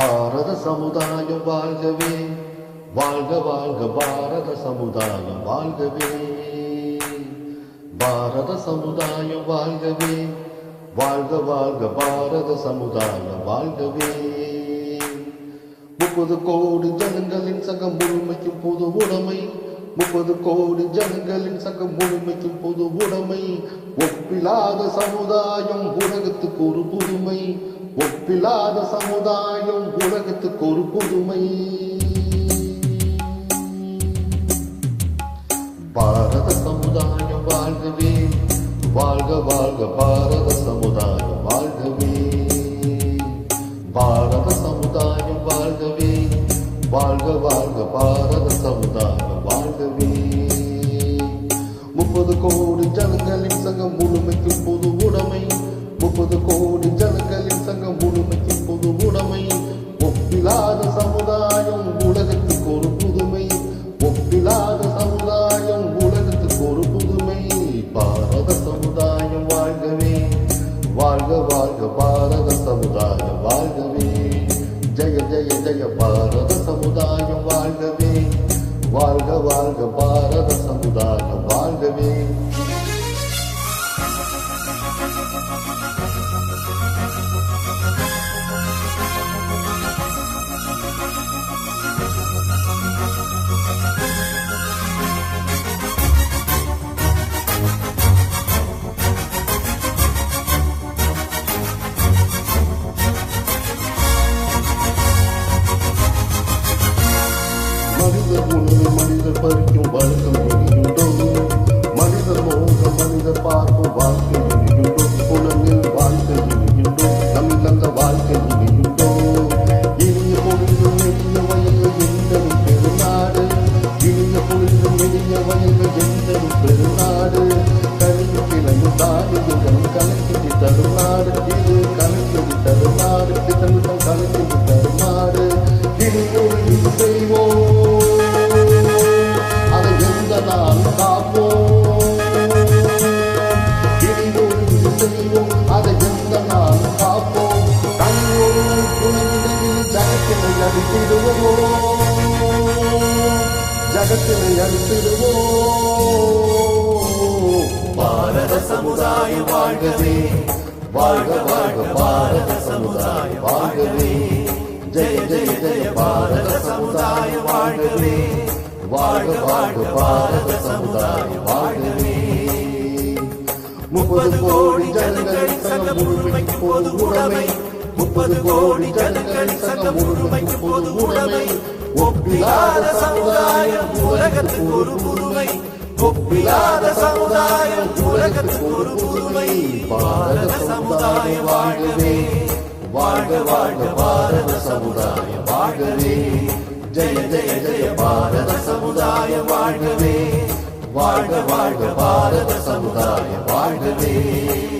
பாரத சமுதாயம் வாழ்கவே. வாழ்க வாழ்க பாரத சமுதாயம் வாழ்கவே. பாரத சமுதாயம் வாழ்கவே. வாழ்க வாழ்க பாரத சமுதாயம் வாழ்கவே. முப்பது கோடி ஜனங்களின் சங்கம் முழுமைக்கும் பொது உடைமை. முப்பது கோடி ஜனங்களின் சங்கம் முழுமைக்கும் பொது உடைமை. ஒப்பில்லாத சமுதாயம் உலகத்துக்கு ஒரு புதுமை. ஒப்பில்லாத சமுதாயம் உலகத்துக்கு ஒரு புதுமை. பாரத சமுதாயம் வாழ்கவே வாழ்க வாழ்க பாரத சமுதாயம் வாழ்கவே. பாரத சமுதாயம் வாழ்கவே வாழ்க வாழ்க பாரத சமுதாயம் வாழ்கவே. முப்பது கோடி ஜனங்களின் சங்கம் முழுமைக்கு கோடி ஜனங்களின் சங்கம் முழுமைக்கும் பொது உடைமை. ஒப்பிலாத சமுதாயம் உலகத்துக்கு ஒரு புதுமை. ஒப்பிலாத சமுதாயம் உலகத்துக்கு ஒரு புதுமை. பாரத சமுதாயம் வாழ்கவே. வாழ்க வாழ்க பாரத சமுதாயம் வாழ்கவே. ஜெய ஜெய ஜெய பாரத சமுதாயம் வாழ்கவே. வாழ்க வாழ்க பறிக்கும் வழக்கம் இனியுண்டோ மனிதர் மோகம் மனிதர் பார்க்கும் வாழ்க்கை இனியுண்டோ புலனில் வாழ்க்கை இனியுண்டோ நம்மில் அந்த வாழ்க்கை இனியுண்டோ இனிய பொழுது எளிய வயல்கள் எந்தனும் பெருநாடு இனிய பொழுது எளிய வயல்கள் எந்தனும் பெருநாடு கழிவு கிளையும் தானியங்களும் அழித்திடுவோம் ஜகத்தினை அழித்திடுவோம் பாரத சமுதாயம் வாழ்கவே வாழ்க வாழ்க பாரத சமுதாயம் வாழ்கவே ஜெய ஜெய ஜெய பாரத சமுதாயம் வாழ்கவே வாழ்க வாழ்க பாரத சமுதாயம் வாழ்கவே முப்பது கோடி ஜனங்களின் சங்கம் முழுமைக்கு பொது உடைமை முப்பது கோடி ஜனங்களின் சங்கம் முழுமைக்கு பொது உடைமை. ஒப்பிலாத சமுதாயம் உலகத்துக்கு ஒரு புதுமை. ஒப்பிலாத சமுதாயம் உலகத்துக்கு ஒரு புதுமை. பாரத சமுதாய வாழவே வாழ்க வாழ்க பாரத சமுதாய வாழ்கவே. ஜெய ஜெய ஜெய பாரத சமுதாய வாழ்கவே. வாழ்க வாழ்க பாரத சமுதாய சமுதாயம்